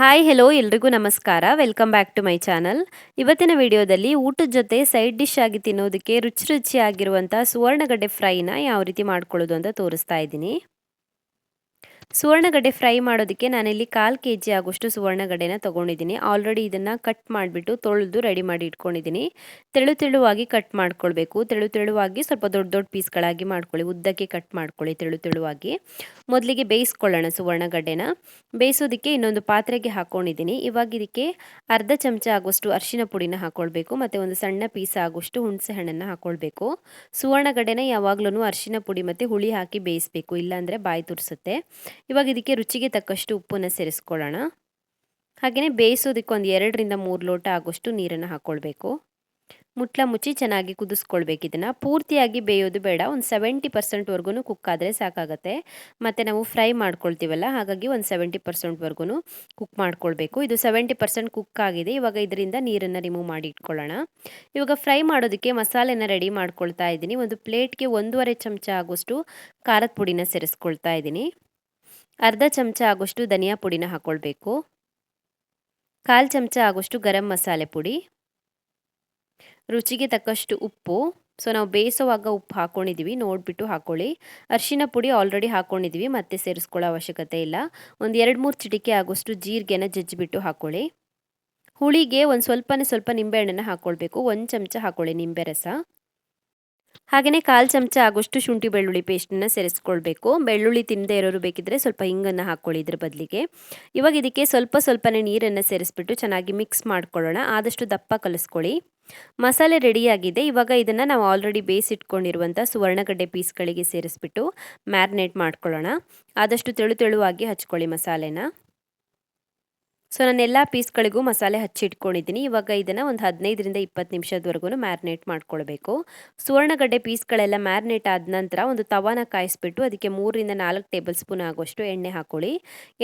Hi hello ಎಲ್ರಿಗೂ ನಮಸ್ಕಾರ. Welcome back to my channel ಇವತ್ತಿನ ವಿಡಿಯೋದಲ್ಲಿ ಊಟದ ಜೊತೆ ಸೈಡ್ ಡಿಶ್ ಆಗಿ ತಿನ್ನೋದಕ್ಕೆ ರುಚಿ ರುಚಿಯಾಗಿರುವಂಥ ಸುವರ್ಣಗಡ್ಡೆ ಫ್ರೈನ ಯಾವ ರೀತಿ ಮಾಡ್ಕೊಳ್ಳೋದು ಅಂತ ತೋರಿಸ್ತಾ ಇದ್ದೀನಿ. ಸುವರ್ಣಗಡ್ಡೆ ಫ್ರೈ ಮಾಡೋದಕ್ಕೆ ನಾನಿಲ್ಲಿ ಕಾಲು ಕೆ ಜಿ ಆಗೋಷ್ಟು ಸುವರ್ಣಗಡ್ಡೆನ ತೊಗೊಂಡಿದ್ದೀನಿ. ಆಲ್ರೆಡಿ ಇದನ್ನು ಕಟ್ ಮಾಡಿಬಿಟ್ಟು ತೊಳೆದು ರೆಡಿ ಮಾಡಿ ಇಟ್ಕೊಂಡಿದ್ದೀನಿ. ತೆಳು ತೆಳುವಾಗಿ ಕಟ್ ಮಾಡ್ಕೊಳ್ಬೇಕು. ತೆಳು ತೆಳುವಾಗಿ ಸ್ವಲ್ಪ ದೊಡ್ಡ ದೊಡ್ಡ ಪೀಸ್ಗಳಾಗಿ ಮಾಡ್ಕೊಳ್ಳಿ. ಉದ್ದಕ್ಕೆ ಕಟ್ ಮಾಡ್ಕೊಳ್ಳಿ ತೆಳು ತೆಳುವಾಗಿ. ಮೊದಲಿಗೆ ಬೇಯಿಸ್ಕೊಳ್ಳೋಣ ಸುವರ್ಣಗಡ್ಡೆನ. ಬೇಯಿಸೋದಕ್ಕೆ ಇನ್ನೊಂದು ಪಾತ್ರೆಗೆ ಹಾಕ್ಕೊಂಡಿದ್ದೀನಿ ಇವಾಗ ಇದಕ್ಕೆ ಅರ್ಧ ಚಮಚ ಆಗೋಷ್ಟು ಅರಿಶಿನ ಪುಡಿನ ಹಾಕ್ಕೊಳ್ಬೇಕು ಮತ್ತು ಒಂದು ಸಣ್ಣ ಪೀಸ್ ಆಗೋಷ್ಟು ಹುಣಸೆ ಹಣ್ಣನ್ನು ಹಾಕ್ಕೊಳ್ಬೇಕು ಸುವರ್ಣಗಡ್ಡೆನ ಯಾವಾಗಲೂ ಅರಿಶಿನ ಪುಡಿ ಮತ್ತು ಹುಳಿ ಹಾಕಿ ಬೇಯಿಸಬೇಕು. ಇಲ್ಲಾಂದರೆ ಬಾಯಿ ತುರಿಸುತ್ತೆ. ಇವಾಗ ಇದಕ್ಕೆ ರುಚಿಗೆ ತಕ್ಕಷ್ಟು ಉಪ್ಪನ್ನು ಸೇರಿಸ್ಕೊಳ್ಳೋಣ. ಹಾಗೆಯೇ ಬೇಯಿಸೋದಕ್ಕೆ ಒಂದು ಎರಡರಿಂದ ಮೂರು ಲೋಟ ಆಗೋಷ್ಟು ನೀರನ್ನು ಹಾಕ್ಕೊಳ್ಬೇಕು ಮುಟ್ಲ ಮುಚ್ಚಿ ಚೆನ್ನಾಗಿ ಕುದಿಸ್ಕೊಳ್ಬೇಕು ಇದನ್ನು. ಪೂರ್ತಿಯಾಗಿ ಬೇಯೋದು ಬೇಡ. ಒಂದು ಸೆವೆಂಟಿ ಪರ್ಸೆಂಟ್ವರೆಗೂ ಕುಕ್ ಆದರೆ ಸಾಕಾಗುತ್ತೆ. ಮತ್ತು ನಾವು ಫ್ರೈ ಮಾಡ್ಕೊಳ್ತೀವಲ್ಲ, ಹಾಗಾಗಿ ಒಂದು ಸೆವೆಂಟಿ ಪರ್ಸೆಂಟ್ವರೆಗೂ ಕುಕ್ ಮಾಡ್ಕೊಳ್ಬೇಕು. ಇದು ಸೆವೆಂಟಿ ಪರ್ಸೆಂಟ್ ಕುಕ್ ಆಗಿದೆ. ಇವಾಗ ಇದರಿಂದ ನೀರನ್ನು ರಿಮೂವ್ ಮಾಡಿ ಇಟ್ಕೊಳ್ಳೋಣ. ಇವಾಗ ಫ್ರೈ ಮಾಡೋದಕ್ಕೆ ಮಸಾಲೆನ ರೆಡಿ ಮಾಡ್ಕೊಳ್ತಾ ಇದ್ದೀನಿ. ಒಂದು ಪ್ಲೇಟ್ಗೆ ಒಂದೂವರೆ ಚಮಚ ಆಗೋಷ್ಟು ಖಾರದ ಪುಡಿನ ಸೇರಿಸ್ಕೊಳ್ತಾ ಇದ್ದೀನಿ. ಅರ್ಧ ಚಮಚ ಆಗೋಷ್ಟು ಧನಿಯಾ ಪುಡಿನ ಹಾಕ್ಕೊಳ್ಬೇಕು ಕಾಲು ಚಮಚ ಆಗೋಷ್ಟು ಗರಂ ಮಸಾಲೆ ಪುಡಿ. ರುಚಿಗೆ ತಕ್ಕಷ್ಟು ಉಪ್ಪು. ಸೊ, ನಾವು ಬೇಯಿಸೋವಾಗ ಉಪ್ಪು ಹಾಕ್ಕೊಂಡಿದ್ದೀವಿ ನೋಡಿಬಿಟ್ಟು ಹಾಕ್ಕೊಳ್ಳಿ ಅರಿಶಿನ ಪುಡಿ ಆಲ್ರೆಡಿ ಹಾಕ್ಕೊಂಡಿದ್ದೀವಿ ಮತ್ತೆ ಸೇರಿಸ್ಕೊಳ್ಳೋ ಅವಶ್ಯಕತೆ ಇಲ್ಲ. ಒಂದು ಎರಡು ಮೂರು ಚಿಟಿಕೆ ಆಗೋಷ್ಟು ಜೀರಿಗೆನ ಜಜ್ಜಿಬಿಟ್ಟು ಹಾಕ್ಕೊಳ್ಳಿ ಹುಳಿಗೆ ಒಂದು ಸ್ವಲ್ಪನೇ ಸ್ವಲ್ಪ ನಿಂಬೆಹಣ್ಣನ್ನು ಹಾಕ್ಕೊಳ್ಬೇಕು ಒಂದು ಚಮಚ ಹಾಕ್ಕೊಳ್ಳಿ ನಿಂಬೆ ರಸ. ಹಾಗೆಯೇ ಕಾಲು ಚಮಚ ಆಗೋಷ್ಟು ಶುಂಠಿ ಬೆಳ್ಳುಳ್ಳಿ ಪೇಸ್ಟನ್ನು ಸೇರಿಸ್ಕೊಳ್ಬೇಕು. ಬೆಳ್ಳುಳ್ಳಿ ತಿನ್ನದೇ ಇರೋರು ಬೇಕಿದ್ರೆ ಸ್ವಲ್ಪ ಹಿಂಗನ್ನು ಹಾಕ್ಕೊಳ್ಳಿ ಇದ್ರ ಬದಲಿಗೆ. ಇವಾಗ ಇದಕ್ಕೆ ಸ್ವಲ್ಪ ಸ್ವಲ್ಪನೇ ನೀರನ್ನು ಸೇರಿಸ್ಬಿಟ್ಟು ಚೆನ್ನಾಗಿ ಮಿಕ್ಸ್ ಮಾಡ್ಕೊಳ್ಳೋಣ. ಆದಷ್ಟು ದಪ್ಪ ಕಲಿಸ್ಕೊಳ್ಳಿ. ಮಸಾಲೆ ರೆಡಿಯಾಗಿದೆ. ಇವಾಗ ಇದನ್ನು ನಾವು ಆಲ್ರೆಡಿ ಬೇಯಿಸಿಟ್ಕೊಂಡಿರುವಂಥ ಸುವರ್ಣಗಡ್ಡೆ ಪೀಸ್ಗಳಿಗೆ ಸೇರಿಸ್ಬಿಟ್ಟು ಮ್ಯಾರಿನೇಟ್ ಮಾಡ್ಕೊಳ್ಳೋಣ. ಆದಷ್ಟು ತೆಳು ತೆಳುವಾಗಿ ಹಚ್ಕೊಳ್ಳಿ ಮಸಾಲೆನ. ಸೊ ನಾನು ಎಲ್ಲ ಪೀಸ್ಗಳಿಗೂ ಮಸಾಲೆ ಹಚ್ಚಿಟ್ಕೊಂಡಿದ್ದೀನಿ ಇವಾಗ ಇದನ್ನು ಒಂದು ಹದಿನೈದರಿಂದ ಇಪ್ಪತ್ತು ನಿಮಿಷದವರೆಗೂ ಮ್ಯಾರಿನೇಟ್ ಮಾಡ್ಕೊಳ್ಬೇಕು. ಸುವರ್ಣಗಡ್ಡೆ ಪೀಸ್ಗಳೆಲ್ಲ ಮ್ಯಾರಿನೇಟ್ ಆದ ನಂತರ ಒಂದು ತವಾನ ಕಾಯಿಸ್ಬಿಟ್ಟು ಅದಕ್ಕೆ ಮೂರರಿಂದ ನಾಲ್ಕು ಟೇಬಲ್ ಸ್ಪೂನ್ ಆಗೋಷ್ಟು ಎಣ್ಣೆ ಹಾಕೊಳ್ಳಿ.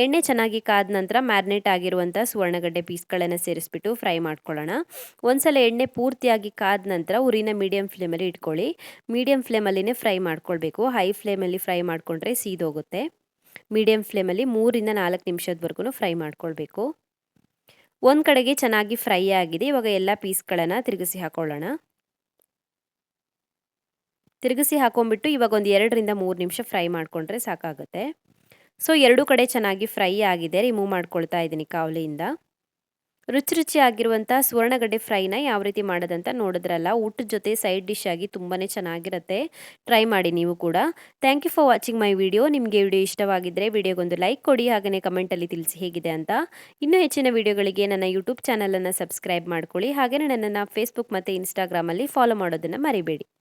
ಎಣ್ಣೆ ಚೆನ್ನಾಗಿ ಕಾದ ನಂತರ ಮ್ಯಾರಿನೇಟ್ ಆಗಿರುವಂಥ ಸುವರ್ಣಗಡ್ಡೆ ಪೀಸ್ಗಳನ್ನು ಸೇರಿಸ್ಬಿಟ್ಟು ಫ್ರೈ ಮಾಡ್ಕೊಳ್ಳೋಣ. ಒಂದ್ಸಲ ಎಣ್ಣೆ ಪೂರ್ತಿಯಾಗಿ ಕಾದ ನಂತರ ಉರಿನ ಮೀಡಿಯಂ ಫ್ಲೇಮಲ್ಲಿ ಇಟ್ಕೊಳ್ಳಿ. ಮೀಡಿಯಂ ಫ್ಲೇಮಲ್ಲಿನೇ ಫ್ರೈ ಮಾಡ್ಕೊಳ್ಬೇಕು. ಹೈ ಫ್ಲೇಮಲ್ಲಿ ಫ್ರೈ ಮಾಡಿಕೊಂಡ್ರೆ ಸೀದೋಗುತ್ತೆ. ಮೀಡಿಯಂ ಫ್ಲೇಮಲ್ಲಿ ಮೂರಿಂದ ನಾಲ್ಕು ನಿಮಿಷದವರೆಗೂ ಫ್ರೈ ಮಾಡ್ಕೊಳ್ಬೇಕು. ಒಂದು ಕಡೆಗೆ ಚೆನ್ನಾಗಿ ಫ್ರೈ ಆಗಿದೆ. ಇವಾಗ ಎಲ್ಲ ಪೀಸ್ಗಳನ್ನು ತಿರುಗಿಸಿ ಹಾಕೊಳ್ಳೋಣ. ತಿರುಗಿಸಿ ಹಾಕೊಂಡ್ಬಿಟ್ಟು ಇವಾಗ ಒಂದು ಎರಡರಿಂದ ಮೂರು ನಿಮಿಷ ಫ್ರೈ ಮಾಡಿಕೊಂಡ್ರೆ ಸಾಕಾಗುತ್ತೆ. ಸೊ, ಎರಡೂ ಕಡೆ ಚೆನ್ನಾಗಿ ಫ್ರೈ ಆಗಿದೆ. ರಿಮೂವ್ ಮಾಡ್ಕೊಳ್ತಾ ಇದ್ದೀನಿ ಕಾವಲಿಯಿಂದ. ರುಚಿ ರುಚಿಯಾಗಿರುವಂಥ ಸುವರ್ಣಗಡ್ಡೆ ಫ್ರೈನ ಯಾವ ರೀತಿ ಮಾಡೋದಂತ ನೋಡಿದ್ರಲ್ಲ, ಊಟದ ಜೊತೆ ಸೈಡ್ ಡಿಶ್ ಆಗಿ ತುಂಬಾ ಚೆನ್ನಾಗಿರುತ್ತೆ. ಟ್ರೈ ಮಾಡಿ ನೀವು ಕೂಡ. Thank you for watching my video ನಿಮಗೆ ವಿಡಿಯೋ ಇಷ್ಟವಾಗಿದ್ದರೆ ವಿಡಿಯೋಗೊಂದು ಲೈಕ್ ಕೊಡಿ ಹಾಗೆಯೇ ಕಮೆಂಟಲ್ಲಿ ತಿಳಿಸಿ ಹೇಗಿದೆ ಅಂತ. ಇನ್ನೂ ಹೆಚ್ಚಿನ ವಿಡಿಯೋಗಳಿಗೆ ನನ್ನ ಯೂಟ್ಯೂಬ್ ಚಾನಲನ್ನು ಸಬ್ಸ್ಕ್ರೈಬ್ ಮಾಡ್ಕೊಳ್ಳಿ ಹಾಗೆಯೇ ನನ್ನನ್ನು ಫೇಸ್ಬುಕ್ ಮತ್ತು ಇನ್ಸ್ಟಾಗ್ರಾಮಲ್ಲಿ ಫಾಲೋ ಮಾಡೋದನ್ನು ಮರಿಬೇಡಿ.